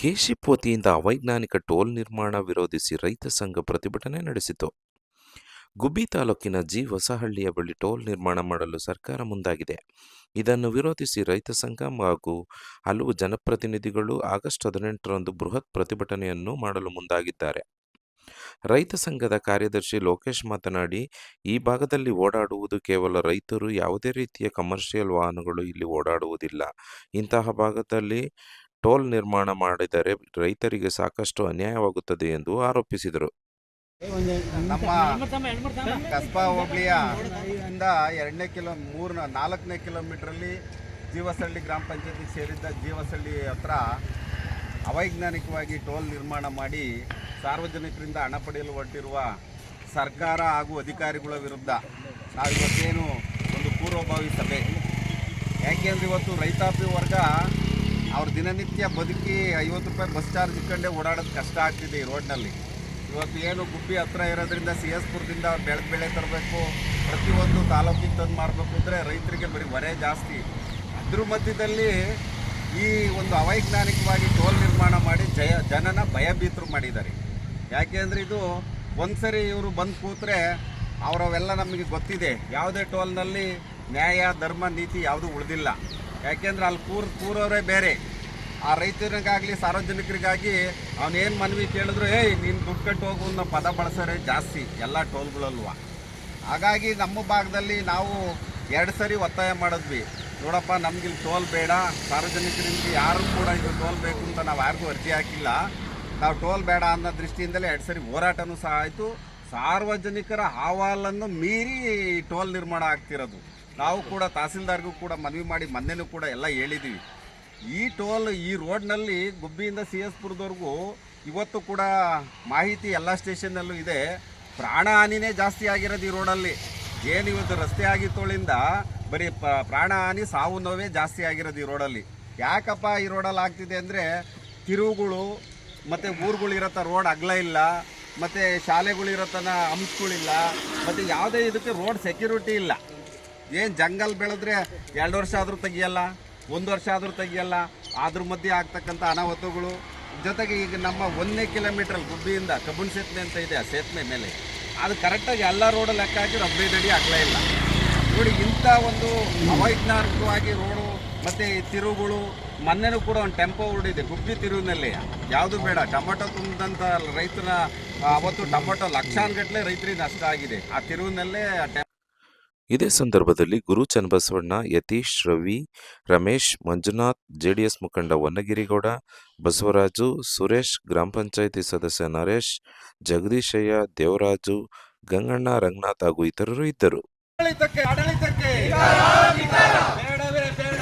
KSHIP ವತಿಯಿಂದ ಅವೈಜ್ಞಾನಿಕ toll ನಿರ್ಮಾಣ ವಿರೋಧಿಸಿ ರೈತ ಸಂಘ ಪ್ರತಿಭಟನೆ ನಡೆಸಿತು. ಗುಬ್ಬಿ ತಾಲೂಕಿನ ಜಿ ಹೊಸಹಳ್ಳಿಯ ಬಳಿ ಟೋಲ್ ನಿರ್ಮಾಣ ಮಾಡಲು ಸರ್ಕಾರ ಮುಂದಾಗಿದೆ. ಇದನ್ನು ವಿರೋಧಿಸಿ ರೈತ ಸಂಘ ಹಾಗೂ ಹಲವು ಜನಪ್ರತಿನಿಧಿಗಳು ಆಗಸ್ಟ್ ಹದಿನೆಂಟರಂದು ಬೃಹತ್ ಪ್ರತಿಭಟನೆಯನ್ನು ಮಾಡಲು ಮುಂದಾಗಿದ್ದಾರೆ. ರೈತ ಸಂಘದ ಕಾರ್ಯದರ್ಶಿ ಲೋಕೇಶ್ ಮಾತನಾಡಿ, ಈ ಭಾಗದಲ್ಲಿ ಓಡಾಡುವುದು ಕೇವಲ ರೈತರು ಯಾವುದೇ ರೀತಿಯ ಕಮರ್ಷಿಯಲ್ ವಾಹನಗಳು ಇಲ್ಲಿ ಓಡಾಡುವುದಿಲ್ಲ. ಇಂತಹ ಭಾಗದಲ್ಲಿ ಟೋಲ್ ನಿರ್ಮಾಣ ಮಾಡಿದರೆ ರೈತರಿಗೆ ಸಾಕಷ್ಟು ಅನ್ಯಾಯವಾಗುತ್ತದೆ ಎಂದು ಆರೋಪಿಸಿದರು. ನಮ್ಮ ಕಸ್ಬಾ ಹೋಬಳಿಯ ಎರಡನೇ ಕಿಲೋ, ಮೂರು, ನಾಲ್ಕನೇ ಕಿಲೋಮೀಟ್ರಲ್ಲಿ ಜೀವಸಳ್ಳಿ ಗ್ರಾಮ ಪಂಚಾಯತಿಗೆ ಸೇರಿದ್ದ ಜೀವಸಳ್ಳಿ ಹತ್ರ ಅವೈಜ್ಞಾನಿಕವಾಗಿ ಟೋಲ್ ನಿರ್ಮಾಣ ಮಾಡಿ ಸಾರ್ವಜನಿಕರಿಂದ ಹಣ ಪಡೆಯಲು ಹೊರಟಿರುವ ಸರ್ಕಾರ ಹಾಗೂ ಅಧಿಕಾರಿಗಳ ವಿರುದ್ಧ ನಾವು ಇವತ್ತೇನು ಒಂದು ಪೂರ್ವಭಾವಿ ಸಭೆ. ಯಾಕೆಂದ್ರೆ ಇವತ್ತು ರೈತಾಪಿ ವರ್ಗ ಅವ್ರ ದಿನನಿತ್ಯ ಬದುಕಿ ಐವತ್ತು ರೂಪಾಯಿ ಬಸ್ ಚಾರ್ಜ್ ಇಟ್ಕೊಂಡೇ ಓಡಾಡೋದು ಕಷ್ಟ ಆಗ್ತಿದೆ ಈ ರೋಡ್ನಲ್ಲಿ. ಇವತ್ತು ಏನು ಗುಬ್ಬಿ ಹತ್ರ ಇರೋದ್ರಿಂದ ಸಿ ಎಸ್ ಪುರದಿಂದ ಬೆಳೆದ ಬೆಳೆ ತರಬೇಕು, ಪ್ರತಿಯೊಂದು ತಾಲೂಕಿಗೆ ತಂದು ಮಾಡಬೇಕು ಅಂದರೆ ರೈತರಿಗೆ ಬರೀ ಹೊರೆ ಜಾಸ್ತಿ. ಅದ್ರ ಮಧ್ಯದಲ್ಲಿ ಈ ಒಂದು ಅವೈಜ್ಞಾನಿಕವಾಗಿ ಟೋಲ್ ನಿರ್ಮಾಣ ಮಾಡಿ ಜಯ, ಜನನ ಭಯಭೀತರು ಮಾಡಿದ್ದಾರೆ. ಯಾಕೆ ಅಂದರೆ ಇದು ಒಂದು ಸರಿ ಇವರು ಬಂದು ಕೂತ್ರೆ ಅವರವೆಲ್ಲ ನಮಗೆ ಗೊತ್ತಿದೆ. ಯಾವುದೇ ಟೋಲ್ನಲ್ಲಿ ನ್ಯಾಯ, ಧರ್ಮ, ನೀತಿ ಯಾವುದೂ ಉಳಿದಿಲ್ಲ. ಯಾಕೆಂದ್ರೆ ಅಲ್ಲಿ ಕೂರ್ ಕೂರೋರೇ ಬೇರೆ. ಆ ರೈತರಿಗಾಗಲಿ, ಸಾರ್ವಜನಿಕರಿಗಾಗಿ ಅವನೇನು ಮನವಿ ಕೇಳಿದ್ರು, ಏಯ್, ನೀನು ದುಡ್ಡು ಕಟ್ಟು ಹೋಗು ಅನ್ನೋ ಪದ ಬಳಸೋರೆ ಜಾಸ್ತಿ, ಎಲ್ಲ ಟೋಲ್ಗಳಲ್ವ? ಹಾಗಾಗಿ ನಮ್ಮ ಭಾಗದಲ್ಲಿ ನಾವು ಎರಡು ಸರಿ ಒತ್ತಾಯ ಮಾಡಿದ್ವಿ. ನೋಡಪ್ಪ, ನಮ್ಗಿಲ್ಲಿ ಟೋಲ್ ಬೇಡ ಸಾರ್ವಜನಿಕರಿಂದ ಯಾರು ಕೂಡ ಇದು ಟೋಲ್ ಬೇಕು ಅಂತ ನಾವು ಯಾರಿಗೂ ಅರ್ಜಿ ಹಾಕಿಲ್ಲ. ನಾವು ಟೋಲ್ ಬೇಡ ಅನ್ನೋ ದೃಷ್ಟಿಯಿಂದಲೇ ಎರಡು ಸರಿ ಹೋರಾಟನೂ ಸಹ ಆಯಿತು. ಸಾರ್ವಜನಿಕರ ಅಹವಾಲನ್ನು ಮೀರಿ ಟೋಲ್ ನಿರ್ಮಾಣ ಆಗ್ತಿರೋದು. ನಾವು ಕೂಡ ತಹಸೀಲ್ದಾರ್ಗೂ ಕೂಡ ಮನವಿ ಮಾಡಿ ಮೊನ್ನೆನೂ ಕೂಡ ಎಲ್ಲ ಹೇಳಿದ್ದೀವಿ ಈ ಟೋಲ್ ಈ ರೋಡ್ನಲ್ಲಿ ಗುಬ್ಬಿಯಿಂದ ಸಿ ಎಸ್ ಇವತ್ತು ಕೂಡ ಮಾಹಿತಿ ಎಲ್ಲ ಸ್ಟೇಷನ್ನಲ್ಲೂ ಇದೆ. ಪ್ರಾಣ ಹಾನಿನೇ ಜಾಸ್ತಿ ಆಗಿರೋದು ಈ ರೋಡಲ್ಲಿ. ಏನು ಇವತ್ತು ರಸ್ತೆ ಆಗಿತ್ತೋಳಿಂದ ಬರೀ ಪ್ರಾಣ ಹಾನಿ ಸಾವು ನೋವೇ ಜಾಸ್ತಿ ಆಗಿರೋದು ಈ ರೋಡಲ್ಲಿ. ಯಾಕಪ್ಪ ಈ ರೋಡಲ್ಲಿ ಆಗ್ತಿದೆ ಅಂದರೆ ತಿರುವುಗಳು, ಮತ್ತು ಊರುಗಳಿರತ್ತ ರೋಡ್ ಅಗಲ ಇಲ್ಲ, ಮತ್ತು ಶಾಲೆಗಳಿರತ್ತನ ಅಂಶಗಳಿಲ್ಲ ಮತ್ತು ಯಾವುದೇ ಇದಕ್ಕೆ ರೋಡ್ ಸೆಕ್ಯೂರಿಟಿ ಇಲ್ಲ. ಏನು ಜಂಗಲ್ ಬೆಳೆದ್ರೆ ಎರಡು ವರ್ಷ ಆದರೂ ತೆಗಿಯಲ್ಲ, ಒಂದು ವರ್ಷ ಆದರೂ ತೆಗಿಯಲ್ಲ ಅದ್ರ ಮಧ್ಯೆ ಆಗ್ತಕ್ಕಂಥ ಅನಾಹುತಗಳು. ಜೊತೆಗೆ ಈಗ ನಮ್ಮ ಒಂದನೇ ಕಿಲೋಮೀಟ್ರಲ್ಲಿ ಗುಬ್ಬಿಯಿಂದ ಕಬ್ಬನ್ ಸೇತುವೆ ಅಂತ ಇದೆ ಆ ಸೇತುವೆ ಮೇಲೆ. ಅದು ಕರೆಕ್ಟಾಗಿ ಎಲ್ಲ ರೋಡಲ್ಲಿ ಲೆಕ್ಕ ಹಾಕಿದ್ರೆ ಹದಿನೈದು ಅಡಿ ಆಗಲೇ ಇಲ್ಲ. ನೋಡಿ, ಇಂಥ ಒಂದು ಅವೈಜ್ಞಾನಿಕವಾಗಿ ರೋಡು ಮತ್ತು ತಿರುಗಳು, ಮೊನ್ನೆನೂ ಕೂಡ ಒಂದು ಟೆಂಪೋ ಹೊರಡಿದೆ, ಗುಬ್ಬಿ ತಿರುವಿನಲ್ಲಿ. ಯಾವುದು ಬೇಡ, ಟೊಮೊಟೊ ತುಂಬಿದಂಥ ರೈತರ, ಅವತ್ತು ಟೊಮೊಟೊ ಲಕ್ಷಾನುಗಟ್ಟಲೆ ರೈತರಿಗೆ ನಷ್ಟ ಆಗಿದೆ. ಆ ತಿರುವಿನಲ್ಲೇ ಇದೇ ಸಂದರ್ಭದಲ್ಲಿ ಗುರು ಚನ್ನಬಸವಣ್ಣ, ಯತೀಶ್, ರವಿ, ರಮೇಶ್, ಮಂಜುನಾಥ್, ಜೆಡಿಎಸ್ ಮುಖಂಡ ವನ್ನಗಿರಿಗೌಡ ಬಸವರಾಜು, ಸುರೇಶ್, ಗ್ರಾಮ ಪಂಚಾಯಿತಿ ಸದಸ್ಯ ನರೇಶ್, ಜಗದೀಶಯ್ಯ, ದೇವರಾಜು, ಗಂಗಣ್ಣ, ರಂಗನಾಥ್ ಹಾಗೂ ಇತರರು ಇದ್ದರು ಆಡಳಿತಕ್ಕೆ ಆಡಳಿತಕ್ಕೆ ಬೇಡವೇ ಬೇಡ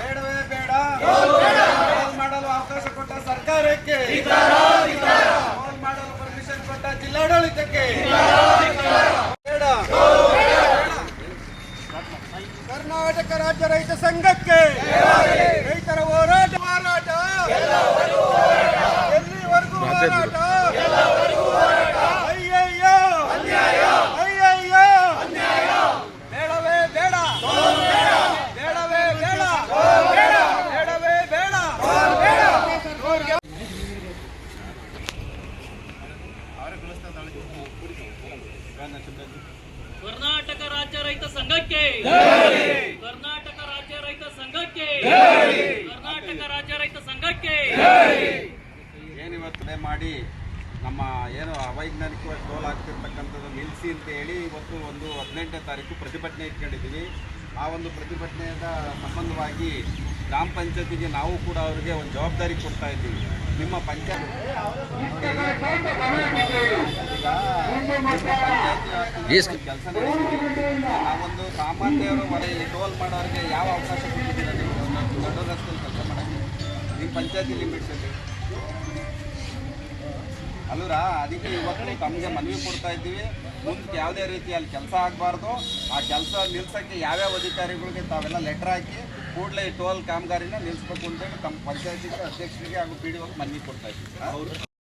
ಬೇಡವೇ ಬೇಡ ಟೋಲ್ ಮಾಡಲು ಅವಕಾಶ ಕೊಟ್ಟ ಸರ್ಕಾರಕ್ಕೆ ಟೋಲ್ ಮಾಡಲು ಪರ್ಮಿಷನ್ ಕೊಟ್ಟ ಜಿಲ್ಲಾಡಳಿತಕ್ಕೆ ಬೇಡ ಕರ್ನಾಟಕ ರಾಜ್ಯ ರೈತ ಸಂಘಕ್ಕೆ. ರೈತರ ಹೋರಾಟ ಹೋರಾಟ ಎಲ್ಲಿವರೆಗೂ ಹೋರಾಟ ಅಯ್ಯಯ್ಯೋ ಅಯ್ಯಯ್ಯೋ ಬೇಡವೇ ಬೇಡ. ಬೇಡವೇ ಬೇಡ. ಬೇಡವೇ ಬೇಡ. ಕರ್ನಾಟಕ ರಾಜ್ಯ ರೈತ ಸಂಘಕ್ಕೆ. ಕರ್ನಾಟಕ ರಾಜ್ಯ ರೈತ ಸಂಘಕ್ಕೆ ಕರ್ನಾಟಕ ರಾಜ್ಯ ರೈತ ಸಂಘಕ್ಕೆ ಏನಿವತ್ತು ಮಾಡಿ ನಮ್ಮ ಏನು ಅವೈಜ್ಞಾನಿಕವಾಗಿ ಟೋಲ್ ಆಗ್ತಿರ್ತಕ್ಕಂಥದ್ದು ನಿಲ್ಲಿಸಿ ಅಂತ ಹೇಳಿ ಇವತ್ತು ಒಂದು ಹದಿನೆಂಟನೇ ತಾರೀಕು ಪ್ರತಿಭಟನೆ ಇಟ್ಕೊಂಡಿದ್ದೀವಿ ಆ ಒಂದು ಪ್ರತಿಭಟನೆಯ ಸಂಬಂಧವಾಗಿ ಗ್ರಾಮ ಪಂಚಾಯತಿಗೆ ನಾವು ಕೂಡ ಅವರಿಗೆ ಒಂದು ಜವಾಬ್ದಾರಿ ಕೊಡ್ತಾ ಇದ್ದೀವಿ ನಿಮ್ಮ ಪಂಚಾಯತ್ ಕೆಲಸ ಒಂದು ಸಾಮಾನ್ಯರು ಮನೆ ಟೋಲ್ ಮಾಡೋರಿಗೆ ಯಾವ ಅವಕಾಶ ದೊಡ್ಡ ಕೆಲಸ ಮಾಡೋಕ್ಕೆ ಅದಕ್ಕೆ ಇವತ್ತು ತಮಗೆ ಮನವಿ ಕೊಡ್ತಾ ಇದ್ದೀವಿ. ಮುಂದಕ್ಕೆ ಯಾವುದೇ ರೀತಿ ಅಲ್ಲಿ ಕೆಲಸ ಆಗಬಾರ್ದು. ಆ ಕೆಲಸ ನಿಲ್ಸೋಕ್ಕೆ ಯಾವ್ಯಾವ ಅಧಿಕಾರಿಗಳಿಗೆ ತಾವೆಲ್ಲ ಲೆಟರ್ ಹಾಕಿ ಕೂಡಲೇ ಟೋಲ್ ಕಾಮಗಾರಿನ ನಿಲ್ಲಿಸ್ಬೇಕು ಅಂತೇಳಿ ತಮ್ಮ ಪಂಚಾಯತಿಗೆ ಅಧ್ಯಕ್ಷರಿಗೆ ಹಾಗೂ ಪಿ ಡಿ ಮನವಿ ಕೊಡ್ತಾ ಇದ್ದೀವಿ.